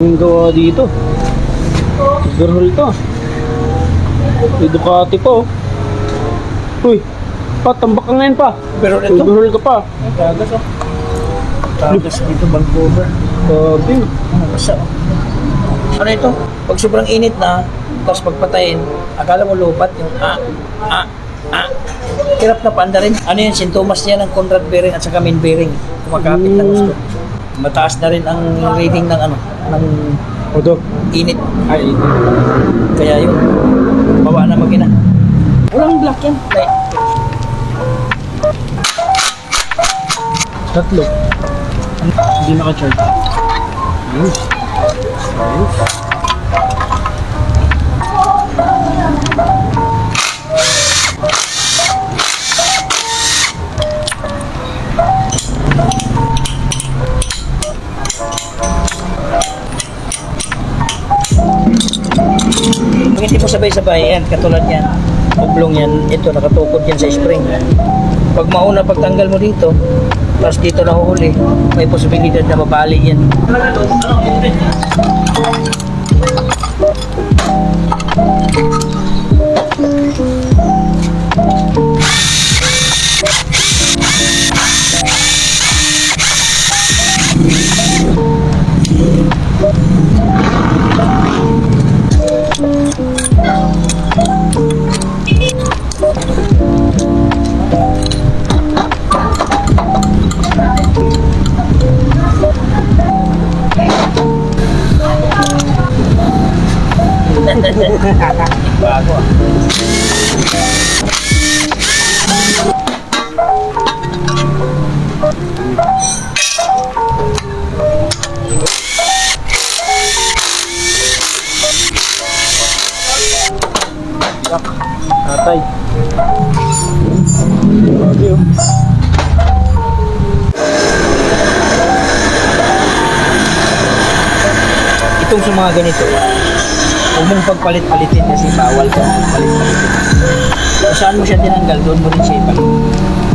Ang gawa dito. Overhaul to. May Ducati pa oh. Uy, pa, tambak ka ngayon pa. Pero ito, Overhaul ka pa. tagas oh. Tagas dito, Vancouver. Sabi. Ano basa oh. Ano ito? Pag sobrang init na, tapos pagpatayin, akala mo lupat yung ah, ah, ah. Hirap na paanda rin. Ano yun, sintomas niya ng Conrad bearing at saka main bearing. Kumakapit na gusto. Mataas na rin ang reading ng ano, ng Odo. init. Ay, hindi. Kaya yun, bawa na magina. Walang black yan. Like, Tatlo. Hindi naka-charge. Ayos. Ayos. Sabay-sabay, yan, katulad yan, oblong yan, ito, nakatukod yan sa spring. Pag mauna pagtanggal mo dito, tapos dito nahuhuli, may posibilidad na mabali yan. Bago. Tatay. Grabe oh. Itong sa mga ganito, huwag mong pagpalit-palitin kasi bawal ka pagpalit-palitin. Kung saan mo siya tinanggal, doon mo rin siya ipalit.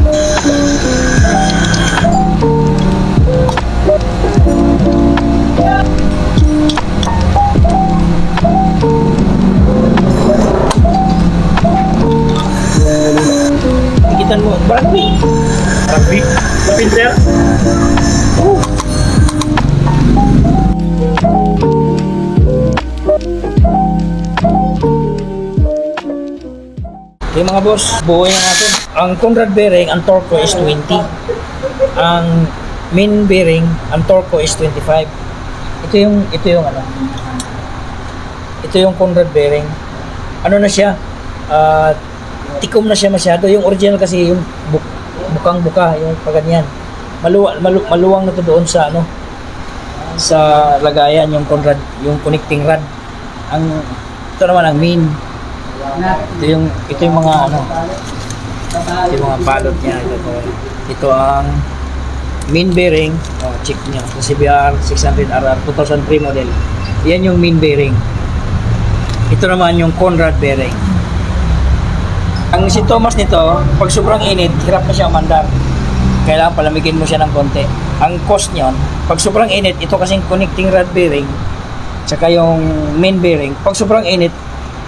Boss, buhay na natin. Ang Conrad bearing, ang torque ko is 20. Ang main bearing, ang torque ko is 25. Ito yung, ito yung ano. Ito yung Conrad bearing. Ano na siya? Ah, tikom na siya masyado. Yung original kasi yung buk, bukang buka, yung paganyan. Maluwa, malu, maluwang na to doon sa ano sa lagayan yung Conrad, yung connecting rod. Ang ito naman ang main ito yung ito yung mga ano ito yung mga balot niya. Ito, ito, ito. Ang main bearing oh, check niya sa CBR 600RR 2003 model. Yan yung main bearing. Ito naman yung Conrad bearing. Ang si Thomas nito pag sobrang init hirap na siya mandar. Kailangan palamigin mo siya ng konti. Ang cost niyon pag sobrang init ito kasing connecting rod bearing tsaka yung main bearing pag sobrang init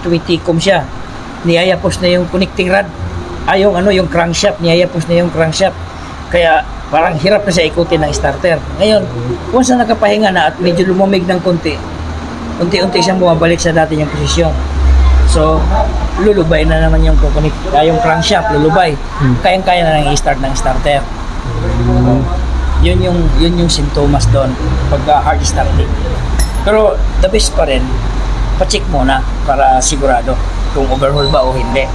tumitikom siya. Niyayapos na yung connecting rod. Ay, yung ano, yung crankshaft. Niyayapos na yung crankshaft. Kaya, parang hirap na siya ikutin ng starter. Ngayon, once na nakapahinga na at medyo lumamig ng konti, unti-unti siyang bumabalik sa dati niyang posisyon. So, lulubay na naman yung kukunik, ah, yung crankshaft, lulubay. Kayang-kaya na nang i-start ng starter. Yun yung yun yung sintomas doon pagka hard starting. Pero the best pa rin, pa-check muna para sigurado kung overhaul ba o hindi.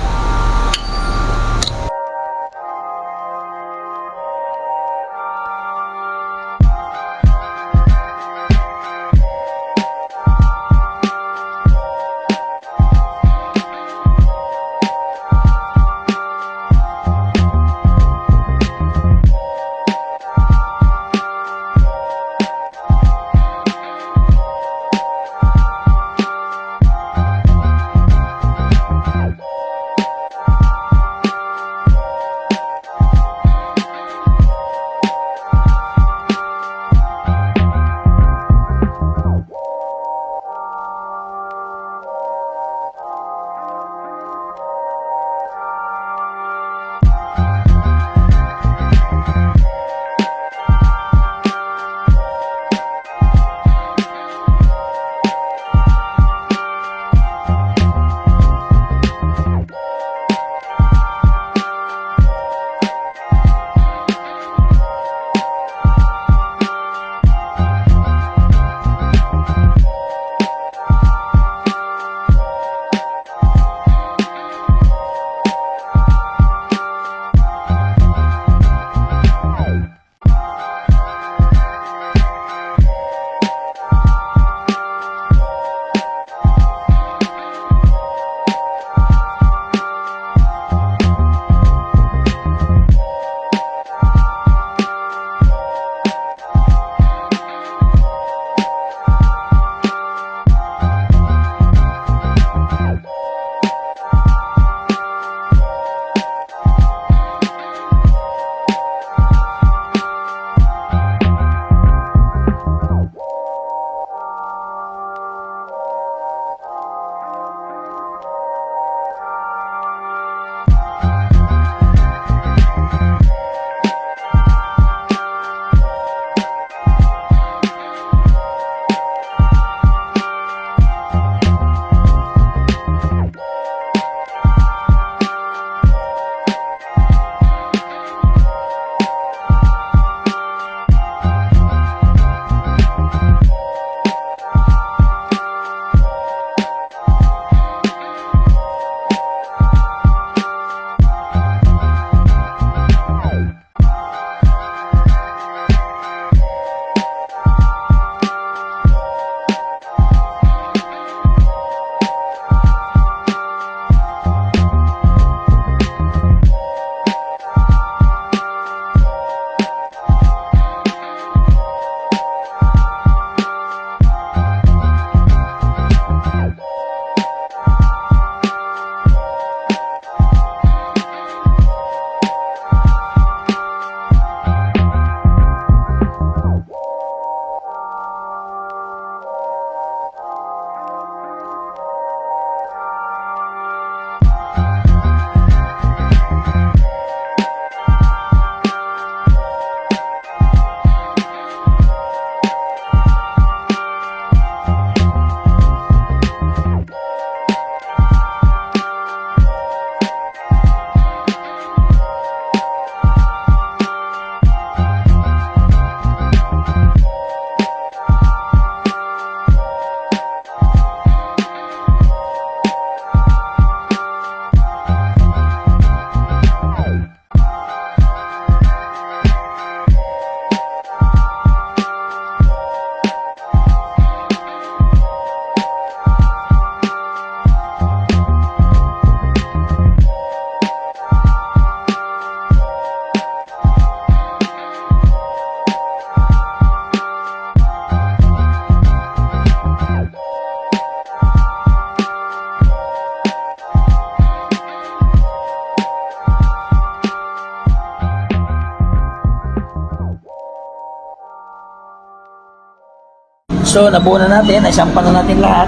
So, nabuo na natin. Naisampan na natin lahat.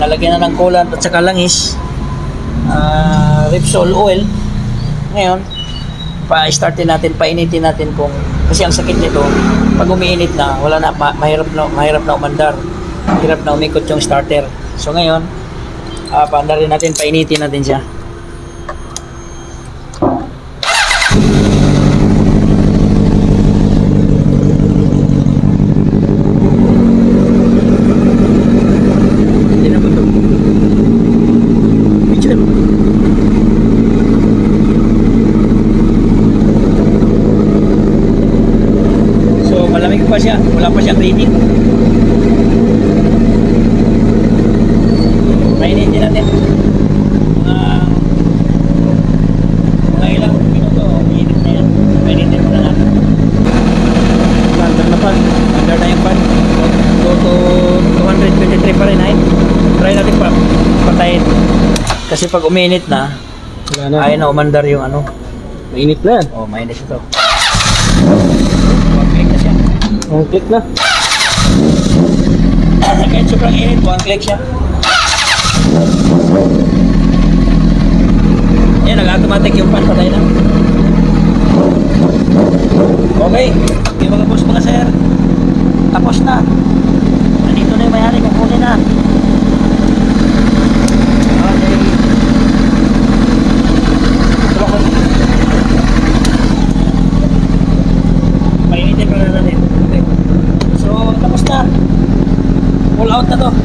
Nalagyan na ng coolant at saka langis. Ah, Repsol oil. Ngayon, pa-startin natin, painitin natin kung kasi ang sakit nito, pag umiinit na, wala na, ma- mahirap na, mahirap na umandar. Hirap na umikot yung starter. So ngayon, uh, paandarin natin, painitin natin siya. Hindi na ba ito? Picture mo. So malamig pa siya, wala pa siyang rating. Mainitin natin. Mga mga ilang minuto, init na yan. Muna natin. Under na pa. Under na yung pan. Go to 223 Fahrenheit. Try natin pa patayin. Kasi pag uminit na, Wala na. ayaw na umandar yung ano. Mainit na yan. Oh, mainit ito. Ang click na. Kahit sobrang init, one-click siya. Yan, nag-automatic yung pan, patay na. Okay, yung mga boss mga sir, tapos na. Nandito na yung mayari, kukunin na. Okay. Ito ako. Painitin pa na natin. Okay. So, tapos na. Pull out na to.